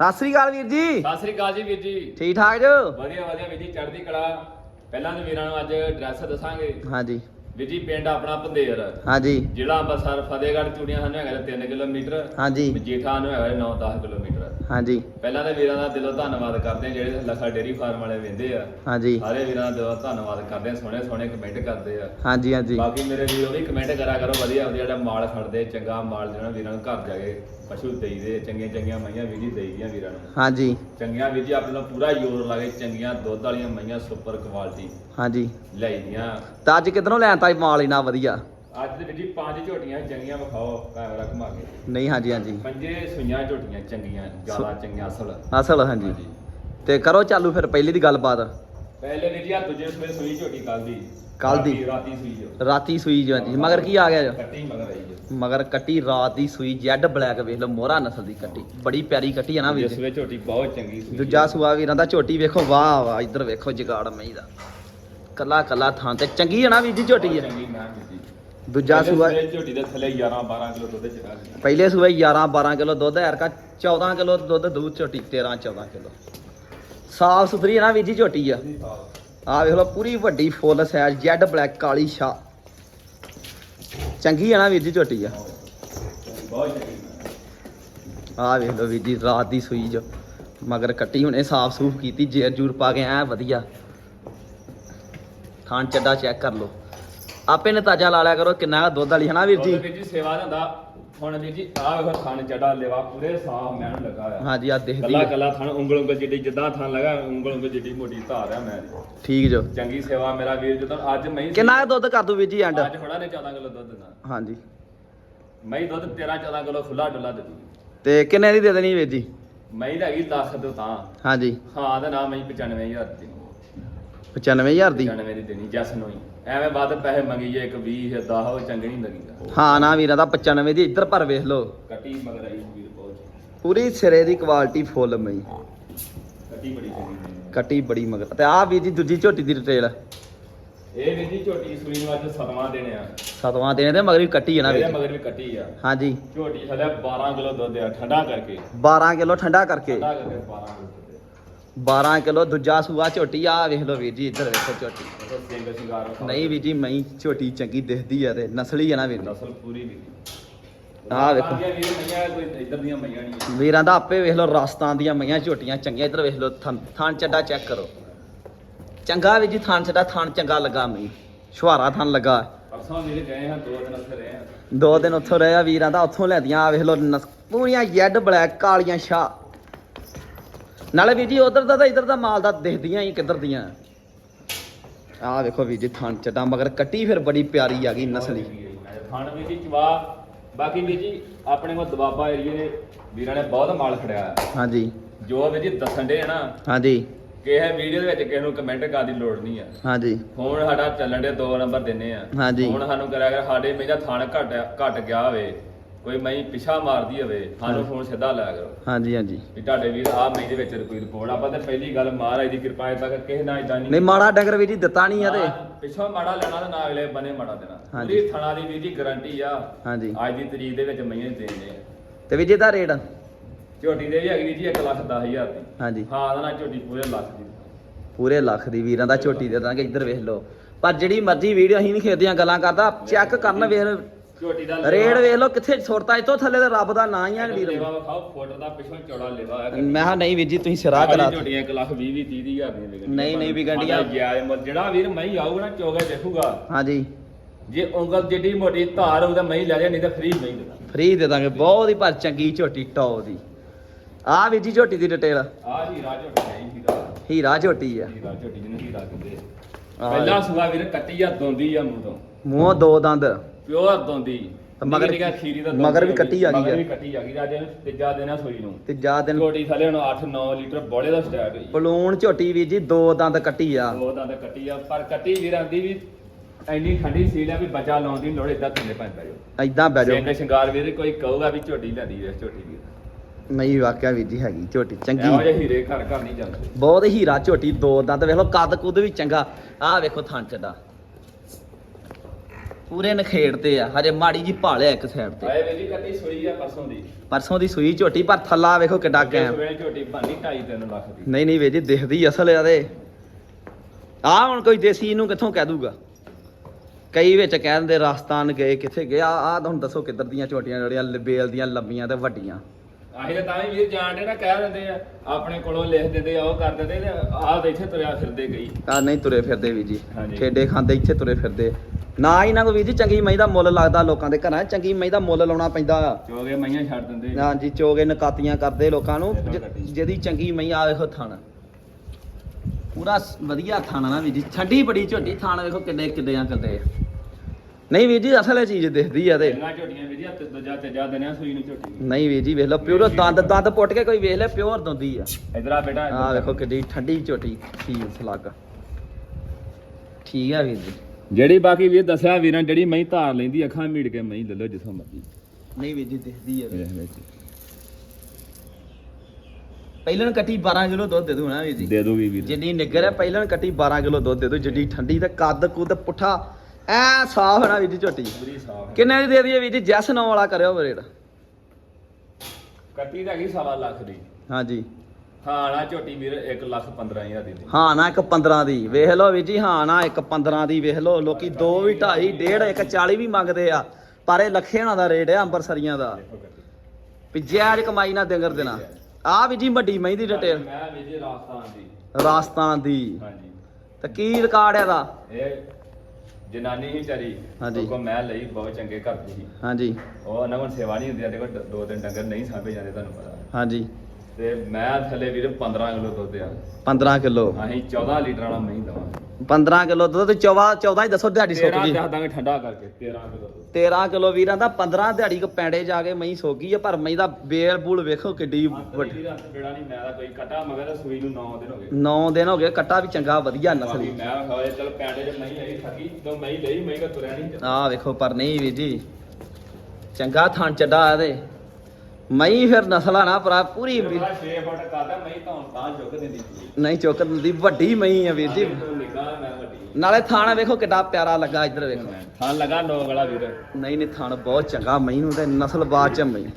ਸਤਿ ਸ੍ਰੀ ਅਕਾਲ ਵੀਰ ਜੀ। ਸਤਿ ਸ੍ਰੀ ਅਕਾਲ ਜੀ ਵੀਰ ਜੀ। ਠੀਕ ਠਾਕ ਜੋ? ਵਧੀਆ ਵਧੀਆ ਵੀਰ ਜੀ ਚੜ੍ਹਦੀ ਕਲਾ। ਪਹਿਲਾਂ ਤਾਂ ਵੀਰਾਂ ਨੂੰ ਅੱਜ ਐਡਰੈਸ ਦੱਸਾਂਗੇ। ਹਾਂਜੀ। ਜੀ ਪਿੰਡ ਆਪਣਾ ਪੰਦੇਰ ਹਾਂਜੀ। ਜ਼ਿਲ੍ਹਾ ਅੰਮ੍ਰਿਤਸਰ ਫਤਿਹਗੜ੍ਹ ਚੂੜੀਆਂ ਸਾਨੂੰ ਹੈਗਾ 3 ਕਿਲੋਮੀਟਰ ਹਾਂਜੀ। ਮਜੀਠਾ ਨੂੰ ਹੈਗਾ 9-10 ਕਿਲੋਮੀਟਰ। ਹਾਂਜੀ। ਪਹਿਲਾਂ ਤਾਂ ਵੀਰਾਂ ਦਾ ਦਿਲੋਂ ਧੰਨਵਾਦ ਕਰਦੇ ਹਾਂ ਜਿਹੜੇ ਲਖਾ ਡੇਰੀ ਫਾਰਮ ਵਾਲੇ ਵੇਂਦੇ ਆ। ਹਾਂਜੀ। ਸਾਰੇ ਵੀਰਾਂ ਦਾ ਦਿਲੋਂ ਧੰਨਵਾਦ ਕਰਦੇ ਆ ਸੋਹਣੇ ਸੋਹਣੇ ਕਮੈਂਟ ਕਰਦੇ ਆ। ਹਾਂਜੀ ਹਾਂਜੀ। ਬਾਕੀ ਮੇਰੇ ਵੀਰ ਵੀ ਕਮੈਂਟ ਕਰਿਆ ਕਰੋ ਵਧੀਆ ਵਧੀਆ ਜਿਹੜਾ ਮਾਲ ਖੜਦੇ ਚੰਗਾ ਮਾਲ ਜਿਹੜਾ ਵੀਰਾਂ ਨੂੰ ਘਰ ਜਾ ਕੇ ਪਸ਼ੂ ਦੇਈਦੇ ਚੰਗੀਆਂ ਚੰਗੀਆਂ ਮਈਆਂ ਵੀ ਜੀ ਦੇਈਦੀਆਂ ਵੀਰਾਂ ਨੂੰ। ਹਾਂਜੀ। ਚੰਗੀਆਂ ਵੀਰ ਜੀ ਆਪਣੇ ਪੂਰਾ ਜ਼ੋਰ ਲਾ ਕੇ ਚੰਗੀਆਂ ਦੁੱਧ ਵਾਲੀਆਂ ਮਈਆਂ ਸੁਪਰ ਕੁਆਲਿਟੀ ਹਾਂਜੀ। ਲਿਆਈਆਂ ਤਾਂ ਅੱਜ ਕਿਧਰੋਂ ਲੈਣ ਤਾ ਮਾਲ ਇਨਾ ਵਧੀਆ। ਅੱਜ ਦੇ ਜੀ ਪੰਜ ਝੋਟੀਆਂ ਚੰਗੀਆਂ ਵਿਖਾਓ ਕੈਮਰਾ ਘੁਮਾ ਕੇ। ਨਹੀਂ ਹਾਂਜੀ ਹਾਂਜੀ। ਪੰਜੇ ਸੂਈਆਂ ਝੋਟੀਆਂ ਚੰਗੀਆਂ ਜ਼ਿਆਦਾ ਚੰਗੀਆਂ ਅਸਲ। ਅਸਲ ਹਾਂਜੀ। ਤੇ ਕਰੋ ਚਾਲੂ ਫਿਰ ਪਹਿਲੀ ਦੀ ਗੱਲਬਾਤ। ਪਹਿਲੇ ਵੀਰ ਜੀ ਆ ਦੂਜੇ ਸਵੇਰੇ ਸੂਈ ਝੋਟੀ ਕੱਲ ਦੀ। ਕੱਲ੍ਹ ਦੀ। ਰਾਤੀ- ਸੂਈ ਜੋ ਰਾਤੀ ਸੂਈ ਜੋ ਹਾਂਜੀ। ਮਗਰ ਕੀ ਆ ਗਿਆ ਜੋ? ਕੱਟੀ ਮਗਰ ਆਈ ਜੋ। ਮਗਰ ਕੱਟੀ ਰਾਤ ਦੀ ਸੂਈ ਜੈਡ ਬਲੈਕ ਵੇਖ ਲਓ ਮੋਹਰਾ ਨਸਲ ਦੀ ਕੱਟੀ। ਬੜੀ ਪਿਆਰੀ ਕੱਟੀ ਆ ਨਾ ਵੀਰ ਜਿਸ ਜੀ ਵੇ ਝੋਟੀ ਬਹੁਤ ਚੰਗੀ ਸੂਈ ਦੂਜਾ ਸੂਆ ਵੀਰਾਂ ਦਾ ਝੋਟੀ ਵੇਖੋ ਵਾਹ ਵਾਹ ਇੱਧਰ ਵੇਖੋ ਜਗਾੜ ਮਈ ਦਾ। ਕੱਲਾ ਕੱਲਾ ਥਾਂ ਤੇ। ਚੰਗੀ ਆ ਨਾ ਵੀਰ ਜੀ ਝੋਟੀ ਚੰਗੀ ਜੀ। ਦੂਜਾ ਪਹਿਲੇ ਸੂਆ ਸਵੇਰੇ ਝੋਟੀ ਦੇ ਥੱਲੇ 11 12 ਕਿਲੋ ਦੁੱਧ ਚੜਾ ਗਿਆ ਪਹਿਲੇ ਸੂਏ 11 12 ਕਿਲੋ ਦੁੱਧ ਐਰ ਕਾ 14 ਕਿਲੋ ਦੁੱਧ ਦੂ ਝੋਟੀ 13 14 ਕਿਲੋ। ਸਾਫ਼ ਸੁਥਰੀ ਹੈ ਨਾ ਵੀਰ ਜੀ ਝੋਟੀ ਆ। ਆ ਵੇਖ ਲਓ ਪੂਰੀ ਵੱਡੀ ਫੁੱਲ ਸਾਈਜ਼ ਜੈਡ ਬਲੈਕ ਕਾਲੀ ਸ਼ਾ। ਚੰਗੀ ਆ ਨਾ ਵੀਰ ਜੀ ਝੋਟੀ ਆ। ਬਹੁਤ ਚੰਗੀ। ਮੈਂ। ਆ ਵੇਖ ਲਓ ਵੀਰ ਜੀ ਰਾਤ ਦੀ ਸੂਈ ਜੋ। ਮਗਰ ਕੱਟੀ ਹੁਣੇ ਸਾਫ਼ ਸੂਫ ਕੀਤੀ ਜੇਰ ਜੂਰ ਪਾ ਕੇ ਐ ਵਧੀਆ। ਥਾਣ ਚੱਡਾ ਚੈੱਕ ਕਰ ਲਓ। ਆਪੇ ਨੇ ਤਾਜਾ ਲਾ ਲਿਆ ਕਰੋ ਕਿੰਨਾ ਦੁੱਧ ਵਾਲੀ ਹੈ ਨਾ ਵੀਰ ਜੀ। ਵੀਰ ਜੀ ਸੇਵਾ ਦਾ ਹੁੰਦਾ। ਹੁਣ ਵੀਰ ਜੀ ਆਹ ਵੇਖੋ ਥਣ ਲੈਵਾ ਪੂਰੇ ਸਾਫ਼ ਮੈਨ ਲੱਗਾ ਹੋਇਆ। ਹਾਂਜੀ ਆ ਦਿਖਦੀ ਕੱਲਾ ਆ। ਕੱਲਾ ਥਣ ਉਂਗਲ ਉਂਗਲ ਜਿੱਡੀ ਜਿੱਦਾਂ ਥਣ ਲਗਾ ਉਂਗਲ ਉਂਗਲ ਜਿੱਡੀ ਮੋਟੀ ਧਾਰ ਆ ਮੈਂ ਠੀਕ ਜੋ। ਚੰਗੀ ਸੇਵਾ ਮੇਰਾ ਵੀਰ ਜਦੋਂ ਅੱਜ ਮੈਂ ਕਿੰਨਾ ਕੁ ਦੁੱਧ ਕਰ ਦੂ ਵੀਰ ਜੀ ਐਂਡ? ਅੱਜ ਥੋੜਾ ਨੇ 14 ਕਿਲੋ ਦੁੱਧ ਦਿੰਦਾ ਹਾਂਜੀ। ਮੈਂ ਦੁੱਧ 13 14 ਕਿਲੋ ਖੁੱਲਾ ਡੁੱਲਾ ਦੇ ਦੂੰ ਤੇ ਕਿੰਨੇ ਦੀ ਦੇ ਦੇਣੀ ਵੀਰ ਜੀ? ਮੈਂ ਦਾ ਹੈਗੀ ਲੱਖ ਤੋਂ ਤਾਂ। ਹਾਂਜੀ। ਹਾਂ ਦਾ ਨਾਮ ਮੈਂ 95000 ਦੀ। 95000 ਦੀ। 95 ਦੀ ਦੇਣੀ ਜਸ ਨੂੰ ਹੀ। ਐਵੇਂ ਵੱਧ ਪੈਸੇ ਮੰਗੀਏ ਇੱਕ 20 10 ਉਹ ਚੰਗੇ ਨਹੀਂ ਲੱਗੀਦਾ। ਹਾਂ ਨਾ ਵੀਰਾਂ ਦਾ 95 ਦੀ ਇੱਧਰ ਪਰ ਵੇਖ ਲਓ। ਕੱਟੀ ਮਗਰ ਆਈ ਵੀਰ ਬਹੁਤ ਪੂਰੀ ਸਿਰੇ ਦੀ ਕੁਆਲਿਟੀ ਫੁੱਲ ਮਈ ਕੱਟੀ ਬੜੀ ਚੰਗੀ ਹੈ। ਕੱਟੀ ਬੜੀ ਮਗਰ। ਤੇ ਆ ਵੀਰ ਜੀ ਦੂਜੀ ਝੋਟੀ ਦੀ ਡਿਟੇਲ ਇਹ ਵੀਰ ਜੀ ਝੋਟੀ ਸੂਈ ਨੂੰ ਅੱਜ ਸਤਵਾਂ ਦੇਣੇ ਆ। ਸਤਵਾਂ ਦਿਨ ਤੇ ਮਗਰ ਵੀ ਕੱਟੀ ਹੈ ਨਾ ਵੀਰ। ਜੀ ਮਗਰ ਵੀ ਕੱਟੀ ਆ। ਹਾਂਜੀ। ਝੋਟੀ ਥੱਲੇ 12 ਕਿਲੋ ਦੁੱਧ ਆ ਠੰਡਾ ਕਰਕੇ। 12 ਕਿਲੋ ਠੰਡਾ ਕਰਕੇ। ਠੰਡਾ ਕਰਕੇ 12 ਕਿਲੋ। ਦੁੱਧ 12 ਕਿਲੋ ਦੂਜਾ ਸੂਆ ਝੋਟੀ ਆ ਵੇਖ ਲਓ ਵੀਰ ਜੀ ਇੱਧਰ ਵੇਖੋ ਝੋਟੀ ਦੇਖੋ ਸਿੰਘ ਸ਼ਿੰਗਾਰ ਵਿਖਾਓ। ਨਹੀਂ ਵੀਰ ਜੀ ਮਈ ਝੋਟੀ ਚੰਗੀ ਦਿਖਦੀ ਆ ਤੇ ਨਸਲੀ ਆ ਨਾ ਵੀਰ ਜੀ ਨਸਲ ਪੂਰੀ ਵੀ ਆਹ ਵੇਖੋ। ਵੀਰ ਮਈਆਂ ਕੋਈ ਇੱਧਰ ਦੀਆਂ ਮਈਆਂ ਨਹੀਂ ਆ। ਵੀਰਾਂ ਦਾ ਆਪੇ ਵੇਖ ਲਓ ਰਾਜਸਥਾਨ ਦੀਆਂ ਮਈਆਂ ਝੋਟੀਆਂ ਚੰਗੀਆਂ ਇੱਧਰ ਵੇਖ ਲਓ ਥਣ ਥਣ ਚੱਡਾ ਚੈੱਕ ਕਰੋ ਚੰਗਾ ਵੀਰ ਜੀ ਥਣ ਚੱਡਾ ਥਣ ਚੰਗਾ ਲੱਗਾ ਮਈ ਛੁਹਾਰਾ ਥਣ ਲੱਗਾ ਪਰਸੋਂ ਮੇਰੇ ਗਏ ਹਾਂ ਦੋ ਦਿਨ ਉੱਥੇ ਰਹੇ ਹਾਂ ਦੋ ਦਿਨ ਉੱਥੋਂ ਰਹੇ ਆ ਵੀਰਾਂ ਦਾ ਉੱਥੋਂ ਲੈਦੀਆਂ ਆ ਵੇਖ ਲਓ ਨਸ- ਪੂਰੀਆਂ ਜੈਡ ਬਲੈਕ ਕਾਲੀਆਂ ਸ਼ਾ ਨਾਲੇ ਵੀਰ ਜੀ ਉਧਰ ਦਾ ਤਾਂ ਇਧਰ ਦਾ ਮਾਲ ਦਾ ਦਿਖਦੀਆਂ ਹੀ ਕਿੱਧਰ ਦੀਆਂ। ਆ ਵੇਖੋ ਵੀਰ ਜੀ ਥਣ ਚੱਡਾ ਮਗਰ ਕੱਟੀ ਫਿਰ ਬੜੀ ਪਿਆਰੀ ਆ ਗਈ ਨਸਲੀ। ਖਾਣ ਵੀ ਜੀ ਚਵਾ ਬਾਕੀ ਵੀ ਜੀ ਆਪਣੇ ਕੋਲ ਦਬਾਬਾ ਏਰੀਏ ਦੇ ਵੀਰਾਂ ਨੇ ਬਹੁਤ ਮਾਲ ਖੜਿਆ। ਹਾਂਜੀ। ਜੋ ਵੀ ਜੀ ਦੱਸਣ ਦੇ ਨਾ ਹਾਂਜੀ। ਕਿਸੇ ਵੀਡੀਓ ਦੇ ਵਿੱਚ ਕਿਸੇ ਨੂੰ ਕਮੈਂਟ ਕਰਨ ਦੀ ਲੋੜ ਨਹੀਂ ਆ। ਹਾਂਜੀ। ਫੋਨ ਸਾਡਾ ਚੱਲਣ ਦੇ ਦੋ ਨੰਬਰ ਦਿੰਨੇ ਆ। ਹਾਂਜੀ। ਫੋਨ ਸਾਨੂੰ ਕਰਿਆ ਕਰ ਸਾਡੇ ਮੇਰਾ ਥਾਣ ਘਟ ਘਟ ਗਿਆ ਹੋਵੇ। ਕੋਈ ਮਈ ਪਿਛਾ ਮਾਰਦੀ ਹੋਵੇ ਸਾਨੂੰ ਫੋਨ ਸਿੱਧਾ ਲਾਇਆ ਕਰੋ। ਹਾਂਜੀ ਹਾਂਜੀ। ਵੀ ਤੁਹਾਡੇ ਵੀਰ ਆ ਮਈ ਦੇ ਵਿੱਚ ਕੋਈ ਰਿਪੋਰਟ ਆਪਾਂ ਤੇ ਪਹਿਲੀ ਗੱਲ ਮਹਾਰਾਜ ਦੀ ਕਿਰਪਾ ਹੈ ਤੱਕ ਕਿਸੇ ਨਾਲ ਇਦਾਂ ਨਹੀਂ ਨਹੀਂ ਮਾੜਾ ਡੰਗਰ ਵੀਰ ਜੀ ਦਿੱਤਾ ਨਹੀਂ ਆ ਤੇ। ਪਿਛੋ ਮਾੜਾ ਲੈਣਾ ਤੇ ਨਾ ਅਗਲੇ ਬਨੇ ਮਾੜਾ ਦੇਣਾ। ਹਾਂਜੀ। ਪੂਰੀ ਥਣਾ ਦੀ ਵੀਰ ਦੀ ਗਾਰੰਟੀ ਆ। ਹਾਂਜੀ। ਅੱਜ ਦੀ ਤਰੀਕ ਦੇ ਵਿੱਚ ਮਈਆਂ ਦੇ ਦੇਣੇ ਆ। ਤੇ ਵੀਰ ਜੀ ਦਾ ਰੇਟ ਝੋਟੀ ਦੇ ਵੀ ਹੈਗੀ ਜੀ 1 ਲੱਖ 10 ਹਜ਼ਾਰ ਦੀ। ਹਾਂਜੀ। ਹਾਂ ਉਹਦਾ ਨਾਲ ਝੋਟੀ ਪੂਰੇ ਲੱਖ ਦੀ। ਪੂਰੇ ਲੱਖ ਦੀ ਵੀਰਾਂ ਦਾ ਝੋਟੀ ਦੇ ਦਾਂਗੇ ਇੱਧਰ ਵੇਖ ਲਓ। ਪਰ ਜਿਹੜੀ ਮਰਜ਼ੀ ਵੀਡੀਓ ਅਸੀਂ ਨਹੀਂ ਖੇਡੀਆਂ ਗੱਲਾਂ ਕਰਦਾ ਚੈੱਕ ਕਰਨ ਵੇਖ ਝੋਟੀ ਦਾ ਰੇਡ ਵੇਖ ਲਓ ਕਿੱਥੇ ਸੁੱਟਤਾ ਇਤੋਂ ਥੱਲੇ ਤੇ ਰੱਬ ਦਾ ਨਾਂ ਹੀ ਆ ਵੀਰ ਲੇਵਾ ਵਿਖਾਓ ਫੁੱਟ ਦਾ ਪਿਛੋਂ ਚੌੜਾ ਲੇਵਾ ਹੈ ਮੈਂ ਕਿਹਾ ਨਹੀਂ ਵੀਰ ਜੀ ਤੁਸੀਂ ਸਿਰਾ ਕਰਾ ਦਿੱਤਾ। ਝੋਟੀਆਂ 1 ਲੱਖ 20 20 30 ਹਜ਼ਾਰ ਦੀਆਂ ਵਿਕਣਗੀਆਂ ਨਹੀਂ, ਨਹੀਂ ਵਿਕਣਗੀਆਂ। ਜਾਇਜ਼ ਮੁੱਲ। ਜਿਹੜਾ ਵੀਰ ਮਈ ਆਊਗਾ ਨਾ ਚੋਗਾ ਦੇਖੂਗਾ। ਹਾਂਜੀ। ਜੇ ਉਂਗਲ ਜਿੱਡੀ ਮੋਟੀ ਧਾਰ ਹੋਊ ਤਾਂ ਮਈ ਲੈ ਜਾ ਨਹੀਂ ਤਾਂ ਫ੍ਰੀ ਮਈ ਦੇਣਾ ਫ੍ਰੀ ਦੇ ਦਾਂਗੇ ਬਹੁਤ ਹੀ ਪਰ ਚੰਗੀ ਝੋਟੀ ਟੌਪ ਦੀ। ਆ ਵੀਰ ਜੀ ਝੋਟੀ ਦੀ ਡਿਟੇਲ ਆ ਹੀਰਾ ਝੋਟੀ ਹੈ ਹੀਰਾ। ਹੀਰਾ ਝੋਟੀ ਆ। ਹੀਰਾ ਝੋਟੀ ਜਿਹਨੂੰ ਹੀਰਾ ਕਹਿੰਦੇ ਆ। ਆਹ ਪਹਿਲਾ ਸੂਆ ਵੀਰ ਕੱਟੀ ਆ ਦੋਂਦੀ ਆ ਮੂੰਹ ਤੋਂ। ਮੂੰਹ ਦੋ ਦੰਦ। ਪਿਓਰ ਦੋਂਦੀ ਮਗਰ- ਨਿੱਕਾ ਖੀਰੀ ਦਾ ਮਗਰ ਵੀ ਕੱਟੀ ਆ ਗਈ ਮਗਰ। ਵੀ ਕੱਟੀ ਆ ਗਈ ਅੱਜ ਤੀਜਾ ਦਿਨ ਆ ਸੂਈ ਨੂੰ। ਤੇ ਜਾ ਦਿਨ ਝੋਟੀ ਥਲੇ ਹੁਣ 8 9 ਲੀਟਰ ਬੋਲੇ ਦਾ ਸਟਾਰਟ ਹੋਈ ਪਲੂਣ ਝੋਟੀ ਵੀਰ ਜੀ ਦੋ ਦੰਦ ਕੱਟੀ ਆ। ਦੋ ਦੰਦ ਕੱਟੀ ਆ ਪਰ ਕੱਟੀ ਵੀਰਾਂ ਦੀ ਵੀ ਇੰਨੀ ਠੰਡੀ ਸੀਲ ਆ ਵੀ ਬੱਚਾ ਲਾਉਣ ਦੀ ਲੋੜ ਇਦਾਂ ਥੱਲੇ ਪੈਂਦਾ ਜੋ ਐਦਾਂ ਬਹਿ ਜਾਓ। ਸਿੰਘ ਸ਼ਿੰਗਾਰ ਵੀਰ ਕੋਈ ਕਹੂਗਾ ਵੀ ਝੋਟੀ ਲੈਂਦੀ ਵੇ ਝੋਟੀ ਵੀਰ। ਨਹੀਂ ਵਾਕਿਆ ਵੀਰ ਜੀ ਹੈਗੀ ਝੋਟੀ ਇਹੋ ਚੰਗੀ ਜਿਹੇ ਹੀਰੇ ਘਰ ਘਰ ਨਹੀਂ ਜਾਂਦੇ। ਬਹੁਤ ਹੀਰਾ ਝੋਟੀ ਦੋ ਦੰਦ। ਵੇਖ ਲਓ ਕੱਦ ਕੁੱਦ ਵੀ ਚੰਗਾ। ਆਹ ਵੇਖੋ ਥਣ ਚੱਡਾ ਪੂਰੇ ਨਖੇੜ ਤੇ ਆ ਹਜੇ ਮਾੜੀ ਜੀ ਭਾਲਿਆ ਇੱਕ ਸਾਈਡ ਤੇ। ਆਏ ਵੀਰ ਜੀ ਕੱਟੀ ਸੂਈ ਆ ਪਰਸੋਂ ਦੀ। ਪਰਸੋਂ ਦੀ ਸੂਈ ਝੋਟੀ ਪਰ ਥੱਲਾ ਵੇਖੋ ਕਿੱਡਾ ਕੈਮ ਸਵੇਰੇ ਝੋਟੀ ਭਾਨੀ 2.5 3 ਲੱਖ ਦੀ। ਨਹੀਂ ਨਹੀਂ ਵੀਰ ਜੀ ਦਿਖਦੀ ਅਸਲ ਆ ਤੇ। ਆ ਹੁਣ ਕੋਈ ਦੇਸੀ ਇਹਨੂੰ ਕਿੱਥੋਂ ਕਹਿ ਦੂਗਾ? ਕਈ ਵਿੱਚ ਕਹਿ ਦਿੰਦੇ ਰਾਜਸਥਾਨ ਗਏ ਕਿੱਥੇ ਗਏ? ਆ ਆ ਤੁਹਾਨੂੰ ਦੱਸੋ ਕਿੱਧਰ ਦੀਆਂ ਝੋਟੀਆਂ ਜਿਹੜੀਆਂ ਬੇਲ ਦੀਆਂ ਲੰਬੀਆਂ ਤੇ ਵੱਡੀਆਂ। ਆਹੀ ਤਾਂ ਤਾਂ ਵੀ ਵੀਰ ਜਾਣਦੇ ਨਾ ਕਹਿ ਦਿੰਦੇ ਆ ਆਪਣੇ ਕੋਲੋਂ ਲਿਖ ਦਿੰਦੇ ਆ ਉਹ ਕਰ ਦਿੰਦੇ ਤੇ ਆਹ ਤਾਂ ਇੱਥੇ ਤੁਰਿਆ ਫਿਰਦੇ ਗਈ ਆ ਨਹੀਂ ਤੁਰੇ ਫਿਰਦੇ ਵੀ ਜੀ। ਹਾਂਜੀ। ਖਾਂਦੇ ਇੱਥੇ ਤੁਰੇ ਫਿਰਦੇ। ਨਾ ਇਹਨਾਂ ਕੋ ਵੀ ਜੀ ਚੰਗੀ ਮਹੀਂ ਦਾ ਮੁੱਲ ਲੱਗਦਾ ਲੋਕਾਂ ਦੇ ਘਰਾਂ 'ਚ, ਚੰਗੀ ਮਹੀਂ ਦਾ ਮੁੱਲ ਲਾਉਣਾ ਪੈਂਦਾ। ਆ ਚੋਗੇ ਮਈਆਂ ਛੱਡ ਦਿੰਦੇ। ਹਾਂਜੀ ਚੋਗੇ ਨਕਾਤੀਆਂ ਕਰਦੇ ਲੋਕਾਂ ਨੂੰ ਜ-। ਜਿਹਦੀ ਚੰਗੀ ਮਹੀਂ ਆ ਵੇਖੋ ਥਣ। ਪੂਰਾ ਸ- ਵਧੀਆ ਥਣ ਆ ਨਾ ਵੀ ਜੀ। ਛੱਡੀ ਬੜੀ ਝੋਟੀ ਥਣ ਵੇਖੋ ਕਿੱਡੇ ਕਿੱਡੇ ਆ ਕਿੱਡੇ ਨਹੀਂ ਵੀਰ ਜੀ ਅਸਲ ਇਹ ਚੀਜ਼ ਦਿਖਦੀ ਆ ਤੇ। ਇਹਨਾਂ ਝੋਟੀਆਂ ਵੀਰ ਜੀ ਤੇ ਦੂਜਾ ਦਿਨ ਆ ਸੂਈ ਨੂੰ ਝੋਟੀ ਨਹੀਂ ਵੀਰ ਜੀ ਵੇਖ ਲਓ ਪਿਓਰ ਦੰਦ ਦੰਦ ਪੁੱਟ ਕੇ ਕੋਈ ਵੇਖ ਲੈ ਪਿਓਰ ਦੁੰਦੀ ਆ। ਇਧਰ ਆ ਬੇਟਾ ਆ। ਵੇਖੋ ਕਿੱਡੀ ਠੰਡੀ ਝੋਟੀ ਠੀਕ ਸਲੱਗ। ਠੀਕ ਆ ਵੀਰ ਜੀ। ਜਿਹੜੀ ਬਾਕੀ ਵੀਰ ਦੱਸਿਆ ਵੀਰਾਂ ਜਿਹੜੀ ਮਈ ਧਾਰ ਲੈਂਦੀ ਅੱਖਾਂ ਮੀੜ ਕੇ ਮਈ ਲੈ ਲਓ ਜਿੱਥੋਂ ਮਰਜ਼ੀ। ਨਹੀਂ ਵੀਰ ਜੀ ਦਿਖਦੀ ਆ ਵੇਖ। ਵਿੱਚ ਪਹਿਲਾਂ ਕੱਟੀ 12 ਕਿਲੋ ਦੁੱਧ ਦੇ ਦੂ ਨਾ ਵੀਰ ਜੀ। ਦੇ ਦੋਗੀ ਵੀਰ। ਜਿੰਨੀ ਨਿੱਗਰ ਹੈ ਪਹਿਲਾਂ ਕੱਟੀ 12 ਕਿਲੋ ਦੁੱਧ ਦੇ ਦੂ ਜਿੱਡੀ ਠੰਡੀ ਤੇ ਕੱਦ ਕੁੱਦ ਪੁੱਠਾ ਐ ਸਾਫ਼ ਨਾ ਵੀਰ ਜੀ ਝੋਟੀ। ਪੂਰੀ ਸਾਫ਼ ਕਿੰਨੇ ਦੀ ਦੇ ਦਈਏ ਵੀਰ ਜੀ? ਜੈਸ ਨੌ ਵਾਲਾ ਕਰਿਓ ਰੇਟ। ਕੱਟੀ ਤਾਂ ਹੈਗੀ ਸਵਾ ਲੱਖ ਦੀ। ਹਾਂਜੀ। ਹਾਂ ਨਾ ਝੋਟੀ ਵੀਰ 1 ਲੱਖ 15000 ਦੀ ਦੇ। ਹਾਂ ਨਾ ਇੱਕ 15 ਦੀ। ਵੇਖ ਲਓ ਵੀਰ ਜੀ ਹਾਂ ਨਾ ਇੱਕ 15 ਦੀ ਵੇਖ ਲਓ। ਲੋਕੀ 2 ਵੀ 2.5 1.5 ਇੱਕ 40 ਵੀ ਮੰਗਦੇ ਆ। ਪਰ ਇਹ ਲੱਖਿਆਣਾ ਦਾ ਰੇਟ ਹੈ ਅੰਬਰਸਰੀਆਂ ਦਾ। ਵੀ ਜਾਇਜ਼ ਕਮਾਈ ਨਾ ਦੇਂਗਰ ਦੇਣਾ। ਆ ਵੀ ਜੀ ਵੱਡੀ ਮਹੀਂ ਦੀ ਡਿਟੇਲ। ਮੈਂ ਵੀਰ ਜੀ ਰਾਜਸਥਾਨ ਦੀ। ਰਾਜਸਥਾਨ ਦੀ। ਹਾਂਜੀ। ਤੇ ਕੀ ਰਿਕਾਰਡ ਹੈ ਦਾ ਇਹ ਜਨਾਨੀ ਹੀ ਚਰੀ ਹਾਂਜੀ। ਕੋ ਮੈਂ ਲਈ ਬਹੁਤ ਚੰਗੇ ਘਰ ਦੀ। ਸੀ ਹਾਂਜੀ। ਉਹ ਉਹਨਾਂ ਕੋਲ ਸੇਵਾ ਨਹੀਂ ਹੁੰਦੀ ਸਾਡੇ ਕੋਲ ਦ- ਦੋ ਤਿੰਨ ਡੰਗਰ ਨਹੀਂ ਸਾਂਭੇ ਜਾਂਦੇ ਤੁਹਾਨੂੰ ਪਤਾ। ਹਾਂਜੀ। ਤੇ ਮੈਂ ਥੱਲੇ ਵੀਰ 15 ਕਿਲੋ ਦੁੱਧ ਆ। 15 ਕਿਲੋ। ਅਸੀਂ 14 ਲੀਟਰ ਵਾਲਾ ਮਹੀਂ ਦਵਾਂਗੇ। 15 ਕਿਲੋ ਦੁੱਧ ਤੇ 14 14 ਹੀ ਦੱਸੋ ਦਿਹਾੜੀ ਸੁੱਕ 13 ਗਈ ਦੱਸ ਦਾਂਗੇ ਠੰਡਾ ਕਰਕੇ 13 ਕਿਲੋ ਦੁੱਧ। 13 ਕਿਲੋ ਵੀਰਾਂ ਦਾ 15 ਦਿਹਾੜੀ ਕੋ ਪੈਂਡੇ ਜਾ ਕੇ ਮਹੀਂ ਸੋਗੀ ਆ ਪਰ ਮਹੀਂ ਦਾ ਬੇਲ ਬੂਲ ਵੇਖੋ ਕਿੱਡੀ ਵੱਡੀ ਵੱਡੀ। ਵੀਰ ਹੱਥ ਬੇੜਾ ਨਹੀਂ ਮੈਂ ਤਾਂ ਕੋਈ ਕਟਾ ਮਗਰ ਤਾਂ ਸੂਈ ਨੂੰ 9 ਦਿਨ ਹੋ ਗਏ। 9 ਦਿਨ ਹੋ ਗਏ ਕੱਟਾ ਵੀ ਚੰਗਾ ਵਧੀਆ ਬਾਕੀ ਨਸਲੀ ਮੈਂ ਹੋਏ ਚਲ ਪੈਂਡੇ ਚ ਮਹੀਂ ਆਈ ਥੱਕੀ ਤੋਂ ਮਹੀਂ ਲਈ ਮਹੀਂ ਕਾ ਤੁਰਿਆ ਨਹੀਂ। ਜਾਂਦਾ। ਆ ਵੇਖੋ ਪਰ ਨਹੀਂ ਵੀਰ ਜੀ ਚੰਗਾ ਥਣ ਚੱਡਾ ਇਹਦੇ। ਮਹੀਂ ਫਿਰ ਨਸਲਾ ਨਾ ਭਰਾ ਪੂਰੀ ਵੀ- ਮੇਰਾ 6 ਫੁੱਟ ਕਾਦਾ ਮਹੀਂ ਤਾਂ ਤਾਂ ਚੁੱਕ ਦਿੰਦੀ ਸੀ। ਨਹੀਂ ਚੁੱਕ ਦਿੰਦੀ ਵੱਡੀ ਮਹੀਂ ਆ ਵੀਰ ਜੀ। ਨਿਕਾ ਮੈਂ ਵੱਡੀ। ਨਾਲੇ ਥਾਣਾ ਵੇਖੋ ਕਿੱਡਾ ਪਿਆਰਾ ਲੱਗਾ ਇੱਧਰ ਵੇਖੋ। ਹਾਂ ਲਗਾ ਨੋਗ ਵਾਲਾ ਵੀਰ। ਨਹੀਂ ਨਹੀਂ ਥਣ ਬਹੁਤ ਚੰਗਾ ਮਹੀਂ ਨੂੰ ਤੇ ਨਸਲ ਬਾਅਦ ਚ ਮਹੀਂ।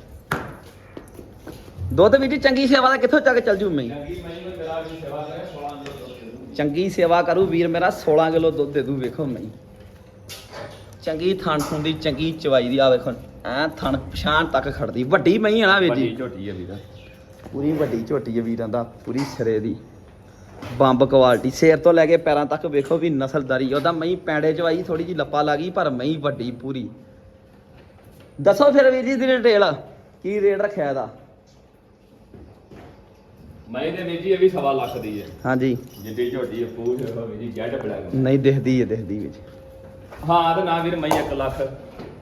ਦੁੱਧ ਵੀ ਜੀ ਚੰਗੀ ਸੇਵਾ ਦਾ ਕਿੱਥੋਂ ਚੱਕ ਚੱਲ ਜੂ ਮਹੀਂ? ਚੰਗੀ ਨੂੰ ਵੀ ਸੇਵਾ ਕਰੇ 16 ਕਿਲੋ ਚੰਗੀ ਸੇਵਾ ਕਰੂ ਵੀਰ ਮੇਰਾ 16 ਕਿਲੋ ਦੁੱਧ ਦੇ ਦੂ ਵੇਖੋ ਮਹੀਂ। ਚੰਗੀ ਥਣ ਥੁੰਦੀ ਚੰਗੀ ਚਵਾਈ ਦੀ ਆ ਵੇਖੋ। ਐ ਥਣ ਪਛਾਣ ਤੱਕ ਖੜਦੀ। ਵੱਡੀ ਮਹੀਂ ਆ ਨਾ ਵੀਰ ਜੀ। ਝੋਟੀ ਹੈ ਵੀਰ। ਪੂਰੀ ਵੱਡੀ ਝੋਟੀ ਹੈ ਵੀਰਾਂ ਦਾ ਪੂਰੀ ਸਿਰੇ ਦੀ। ਬੰਬ ਕੁਆਲਿਟੀ ਸਿਰ ਤੋਂ ਲੈ ਕੇ ਪੈਰਾਂ ਤੱਕ ਵੇਖੋ ਵੀ ਨਸਲਦਾਰੀ। ਉਹਦਾ ਮਹੀਂ ਪੈਂਡੇ ਚਵਾਈ ਥੋੜੀ ਜੀ ਲੱਪਾ ਲੱਗੀ ਪਰ ਮਹੀਂ ਵੱਡੀ ਪੂਰੀ। ਦੱਸੋ ਫਿਰ ਵੀਰ ਜੀ ਦੀ ਡਿਟੇਲ। ਕੀ ਰੇਟ ਰੱਖਿਆ ਇਹਦਾ? ਮਹੀਂ ਦੇ ਵੀਰ ਜੀ ਇਹ ਵੀ ਸਵਾ ਲੱਖ ਦੀ ਹੈ ਹਾਂਜੀ। ਜਿੱਡੀ ਝੋਟੀ ਹੈ ਦੇਖੋ ਵੀਰ ਜੀ ਜੈਡ ਬਲੈਕ। ਨਹੀਂ ਦਿਖਦੀ ਹੈ ਦਿਖਦੀ ਵਿੱਚ। ਹਾਂ ਤੇ ਨਾ ਵੀਰ ਮਹੀਂ 1 ਲੱਖ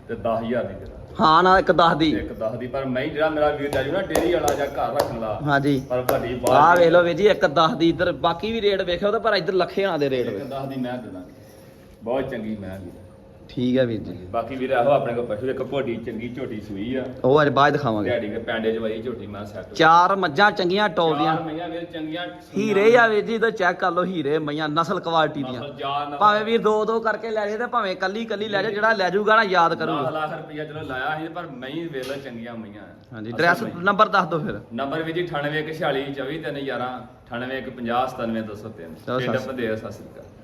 ਤੇ 10000 ਦੀ ਹਾਂ ਨਾ ਇੱਕ ਦੱਸ ਦੀ। ਇੱਕ 10 ਦੀ ਪਰ ਮਹੀਂ ਜਿਹੜਾ ਮੇਰਾ ਵੀਰ ਦਾ ਨਾ ਡੇਰੀ ਵਾਲਾ ਜਾਂ ਘਰ ਰੱਖਣ ਲਾ ਹਾਂਜੀ। ਪਰ ਆਹ ਬਾਹਰ ਵੇਖ ਲਓ ਵੀਰ ਜੀ ਇੱਕ ਦੱਸ ਦੀ ਇੱਧਰ ਬਾਕੀ ਵੀ ਰੇਟ ਵੇਖਿਓ ਤਾਂ ਪਰ ਇੱਧਰ ਲੱਖਿਆਂ ਦੇ ਰੇਟ ਇੱਕ ਵੇਖ 10 ਦੀ ਮੈਂ ਦੇਣਾ ਬਹੁਤ ਚੰਗੀ ਮੈਂ ਵੀਰ ਠੀਕ ਹੈ ਵੀਰ ਜੀ। ਬਾਕੀ ਵੀਰ ਆਹੋ ਆਪਣੇ ਕੋਲ ਪਸ਼ੂ ਇੱਕ ਭੋਡੀ ਚੰਗੀ ਝੋਟੀ ਸੂਈ ਆ। ਉਹ ਅੱਜ ਬਾਅਦ ਦਿਖਾਵਾਂਗੇ। ਦਿਹਾੜੀ ਦੇ ਪੈਂਡੇ ਚ ਵਈ ਝੋਟੀ ਮੈਂ ਸੈੱਟ ਚਾਰ ਮੱਝਾਂ ਚੰਗੀਆਂ ਟੌਪ ਦੀਆਂ। ਮਈਆਂ ਵੀਰ ਚੰਗੀਆਂ। ਹੀਰੇ ਆ ਵੀਰ ਜੀ ਤਾਂ ਚੈੱਕ ਕਰ ਲਓ ਹੀਰੇ ਮਈਆਂ ਨਸਲ ਕੁਆਲਿਟੀ ਦੀਆਂ। ਭਾਵੇਂ ਵੀਰ ਦੋ ਦੋ ਕਰਕੇ ਲੈ ਜੇ ਤੇ ਭਾਵੇਂ ਕੱਲੀ ਕੱਲੀ ਲੈ ਜਾ ਜਿਹੜਾ ਲੈ ਜਾਊਗਾ ਨਾ ਯਾਦ ਕਰੂਗਾ। ਲੱਖ ਰੁਪਇਆ ਚਲੋ ਲਾਇਆ ਸੀ ਪਰ ਮਈ ਵੇਖ ਲਓ ਚੰਗੀਆਂ ਮਈਆਂ। ਹਾਂਜੀ ਅਸਲ। ਨੰਬਰ ਦੱਸ ਦਿਓ ਫਿਰ। ਨੰਬਰ ਵੀ ਜੀ 98 146 24 3 11 98 150 97 203 ਚਲੋ ਪਿੰਡ ਸਤਿ ਪੰਦੇਰ ਸਤਿ ਸ੍ਰੀ ਅਕਾਲ।